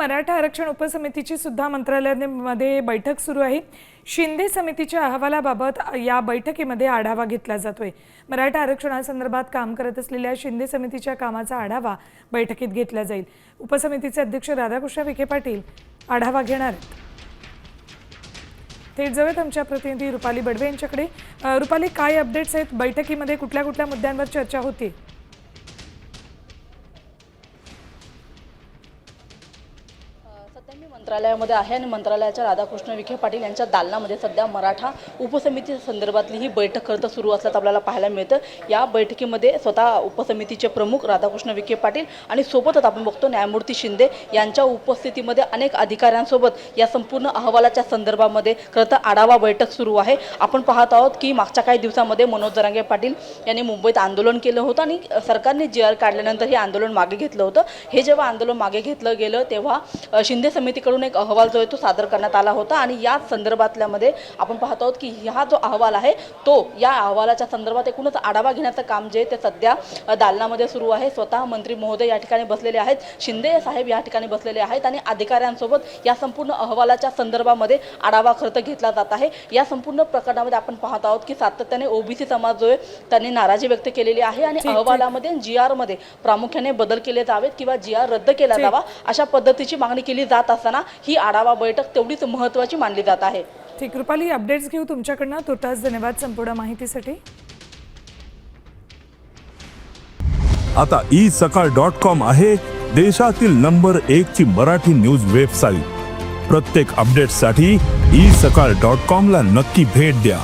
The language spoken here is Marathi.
मराठा आरक्षण उपसमितीची सुद्धा मंत्रालयामध्ये बैठक सुरू आहे. शिंदे समितीच्या अहवालाबाबत या बैठकीमध्ये आढावा घेतला जातोय. मराठा आरक्षणासंदर्भात काम करत असलेल्या शिंदे समितीच्या कामाचा आढावा बैठकीत घेतला जाईल. उपसमितीचे अध्यक्ष राधाकृष्ण विखे पाटील आढावा घेणार थेट जाऊयात आमच्या प्रतिनिधी रुपाली बडवे यांच्याकडे. रुपाली काय अपडेट्स आहेत? बैठकीमध्ये कुठल्या कुठल्या मुद्द्यांवर चर्चा होती मी मंत्रालयामध्ये आहे आणि मंत्रालयाच्या राधाकृष्ण विखे पाटील यांच्या दालनामध्ये सध्या मराठा उपसमिती संदर्भातली ही बैठक खरं तर सुरू असल्याचं आपल्याला पाहायला मिळतं. या बैठकीमध्ये स्वतः उपसमितीचे प्रमुख राधाकृष्ण विखे पाटील आणि सोबतच आपण बघतो न्यायमूर्ती शिंदे यांच्या उपस्थितीमध्ये अनेक अधिकाऱ्यांसोबत या संपूर्ण अहवालाच्या संदर्भामध्ये खरं तर आढावा बैठक सुरू आहे. आपण पाहत आहोत की मागच्या काही दिवसामध्ये मनोज जरांगे पाटील यांनी मुंबईत आंदोलन केलं होतं आणि सरकारने जी आर काढल्यानंतर हे आंदोलन मागे घेतलं होतं. हे जेव्हा आंदोलन मागे घेतलं गेलं तेव्हा शिंदे समिती समितीकडून एक अहवाल जो आहे तो सादर करण्यात आला होता आणि या संदर्भातल्यामध्ये आपण पाहत आहोत की हा जो अहवाल आहे तो या अहवालाच्या संदर्भात एकूणच आढावा घेण्याचं काम जे ते सध्या दालनामध्ये सुरू आहे. स्वतः मंत्री महोदय या ठिकाणी बसलेले आहेत शिंदे साहेब या ठिकाणी बसलेले आहेत आणि अधिकाऱ्यांसोबत या संपूर्ण अहवालाच्या संदर्भामध्ये आढावा खरं तर घेतला जात आहे. या संपूर्ण प्रकरणामध्ये आपण पाहत आहोत की सातत्याने ओबीसी समाज जो आहे त्यांनी नाराजी व्यक्त केलेली आहे आणि. अहवालामध्ये जी मध्ये प्रामुख्याने बदल केले जावेत किंवा जी आर रद्द केला जावा अशा पद्धतीची मागणी केली जात असताना ही आढावा बैठक तेवढीच महत्त्वाची मानली जात आहे. ठीक रुपाली अपडेट्स घेऊ तुमच्याकडनं. तुर्तास धन्यवाद संपूर्ण माहितीसाठी. आता ई सकाळ डॉट कॉम आहे देशातील नंबर एक ची मराठी न्यूज वेबसाईट प्रत्येक अपडेटसाठी ई सकाळ डॉट कॉम ला नक्की भेट द्या.